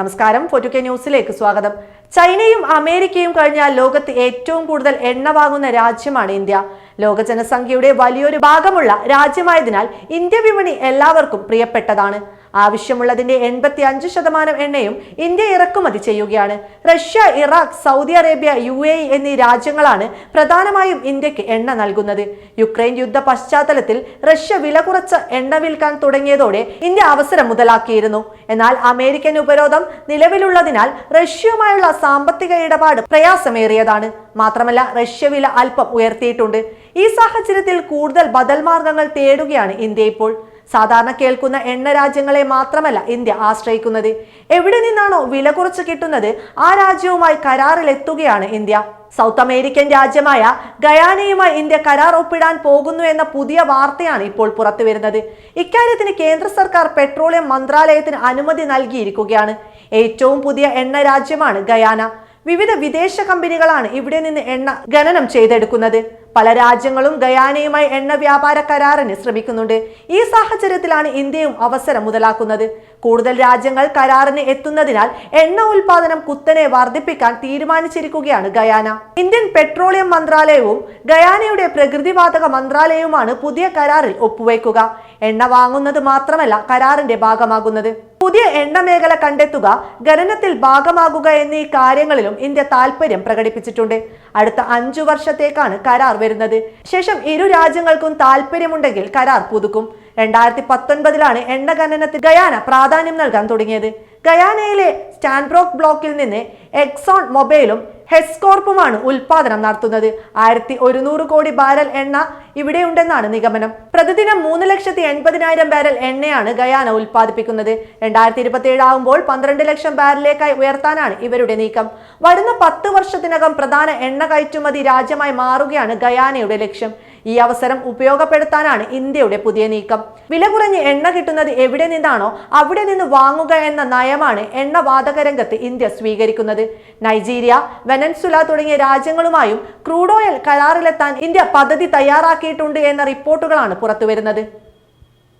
നമസ്കാരം. ഫോർട്ടുകെ ന്യൂസിലേക്ക് സ്വാഗതം. ചൈനയും അമേരിക്കയും കഴിഞ്ഞ ലോകത്ത് ഏറ്റവും കൂടുതൽ എണ്ണ വാങ്ങുന്ന രാജ്യമാണ് ഇന്ത്യ. ലോക ജനസംഖ്യയുടെ വലിയൊരു ഭാഗമുള്ള രാജ്യമായതിനാൽ ഇന്ത്യ വിപണി എല്ലാവർക്കും പ്രിയപ്പെട്ടതാണ്. ആവശ്യമുള്ളതിന്റെ എൺപത്തി അഞ്ച് ശതമാനം എണ്ണയും ഇന്ത്യ ഇറക്കുമതി ചെയ്യുകയാണ്. Russia Iraq Saudi Arabia U A എന്നീ രാജ്യങ്ങളാണ് പ്രധാനമായും ഇന്ത്യയ്ക്ക് എണ്ണ നൽകുന്നത്. യുക്രൈൻ യുദ്ധ പശ്ചാത്തലത്തിൽ റഷ്യ വില കുറച്ച എണ്ണ വിൽക്കാൻ തുടങ്ങിയതോടെ ഇന്ത്യ അവസരം മുതലാക്കിയിരുന്നു. എന്നാൽ അമേരിക്കൻ ഉപരോധം നിലവിലുള്ളതിനാൽ റഷ്യയുമായുള്ള സാമ്പത്തിക ഇടപാട് പ്രയാസമേറിയതാണ്. മാത്രമല്ല റഷ്യ വില അല്പം ഉയർത്തിയിട്ടുണ്ട്. ഈ സാഹചര്യത്തിൽ കൂടുതൽ ബദൽ മാർഗങ്ങൾ തേടുകയാണ് ഇന്ത്യ ഇപ്പോൾ. സാധാരണ കേൾക്കുന്ന എണ്ണ രാജ്യങ്ങളെ മാത്രമല്ല ഇന്ത്യ ആശ്രയിക്കുന്നത്. എവിടെ നിന്നാണോ വില കുറച്ച് കിട്ടുന്നത് ആ രാജ്യവുമായി കരാറിലെത്തുകയാണ് ഇന്ത്യ. സൗത്ത് അമേരിക്കൻ രാജ്യമായ ഗയാനയുമായി ഇന്ത്യ കരാർ ഒപ്പിടാൻ പോകുന്നു എന്ന പുതിയ വാർത്തയാണ് ഇപ്പോൾ പുറത്തു വരുന്നത്. ഇക്കാര്യത്തിന് കേന്ദ്ര സർക്കാർ പെട്രോളിയം മന്ത്രാലയത്തിന് അനുമതി നൽകിയിരിക്കുകയാണ്. ഏറ്റവും പുതിയ എണ്ണ രാജ്യമാണ് ഗയാന. വിവിധ വിദേശ കമ്പനികളാണ് ഇവിടെ നിന്ന് എണ്ണ ഖനനം ചെയ്തെടുക്കുന്നത്. പല രാജ്യങ്ങളും ഗയാനയുമായി എണ്ണ വ്യാപാര കരാറിന് ശ്രമിക്കുന്നുണ്ട്. ഈ സാഹചര്യത്തിലാണ് ഇന്ത്യയും അവസരം മുതലാക്കുന്നത്. കൂടുതൽ രാജ്യങ്ങൾ കരാറിന് എത്തുന്നതിനാൽ എണ്ണ ഉൽപാദനം കുത്തനെ വർദ്ധിപ്പിക്കാൻ തീരുമാനിച്ചിരിക്കുകയാണ് ഗയാന. ഇന്ത്യൻ പെട്രോളിയം മന്ത്രാലയവും ഗയാനയുടെ പ്രകൃതിവാതക മന്ത്രാലയവുമാണ് പുതിയ കരാറിൽ ഒപ്പുവയ്ക്കുക എണ്ണ വാങ്ങുന്നത് മാത്രമല്ല കരാറിന്റെ ഭാഗമാകുന്നത്. പുതിയ എണ്ണ മേഖല കണ്ടെത്തുക ഖനനത്തിൽ ഭാഗമാകുക എന്നീ കാര്യങ്ങളിലും ഇന്ത്യ താൽപര്യം പ്രകടിപ്പിച്ചിട്ടുണ്ട്. അടുത്ത അഞ്ചു വർഷത്തേക്കാണ് കരാർ വരുന്നത്. ശേഷം ഇരു രാജ്യങ്ങൾക്കും താല്പര്യമുണ്ടെങ്കിൽ കരാർ പുതുക്കും. രണ്ടായിരത്തി പത്തൊൻപതിലാണ് എണ്ണ ഖനനത്തിൽ ഗയാന പ്രാധാന്യം നൽകാൻ തുടങ്ങിയത്. ഗയാനയിലെ സ്റ്റാൻബ്രോക്ക് ബ്ലോക്കിൽ നിന്ന് എക്സോൺ മൊബൈലും ഹെസ്കോർപ്പുമാണ് ഉൽപാദനം നടത്തുന്നത്. ആയിരത്തി ഒരുന്നൂറ് കോടി ബാരൽ എണ്ണ ഇവിടെയുണ്ടെന്നാണ് നിഗമനം. പ്രതിദിനം മൂന്ന് ലക്ഷത്തി എൺപതിനായിരം ബാരൽ എണ്ണയാണ് ഗയാന ഉൽപ്പാദിപ്പിക്കുന്നത്. രണ്ടായിരത്തി ഇരുപത്തി ഏഴാകുമ്പോൾ പന്ത്രണ്ട് ലക്ഷം ബാരലിലേക്കായി ഉയർത്താനാണ് ഇവരുടെ നീക്കം. വരുന്ന പത്ത് വർഷത്തിനകം പ്രധാന എണ്ണ കയറ്റുമതി രാജ്യമായി മാറുകയാണ് ഗയാനയുടെ ലക്ഷ്യം. ഈ അവസരം ഉപയോഗപ്പെടുത്താനാണ് ഇന്ത്യയുടെ പുതിയ നീക്കം. വില കുറഞ്ഞ് എണ്ണ കിട്ടുന്നത് എവിടെ നിന്നാണോ അവിടെ നിന്ന് വാങ്ങുക എന്ന നയമാണ് എണ്ണ വാതക രംഗത്ത് ഇന്ത്യ സ്വീകരിക്കുന്നത്. നൈജീരിയ വെനൻസുല തുടങ്ങിയ രാജ്യങ്ങളുമായും ക്രൂഡ് ഓയിൽ കരാറിലെത്താൻ ഇന്ത്യ പദ്ധതി തയ്യാറാക്കിയിട്ടുണ്ട് എന്ന റിപ്പോർട്ടുകളാണ് പുറത്തുവരുന്നത്.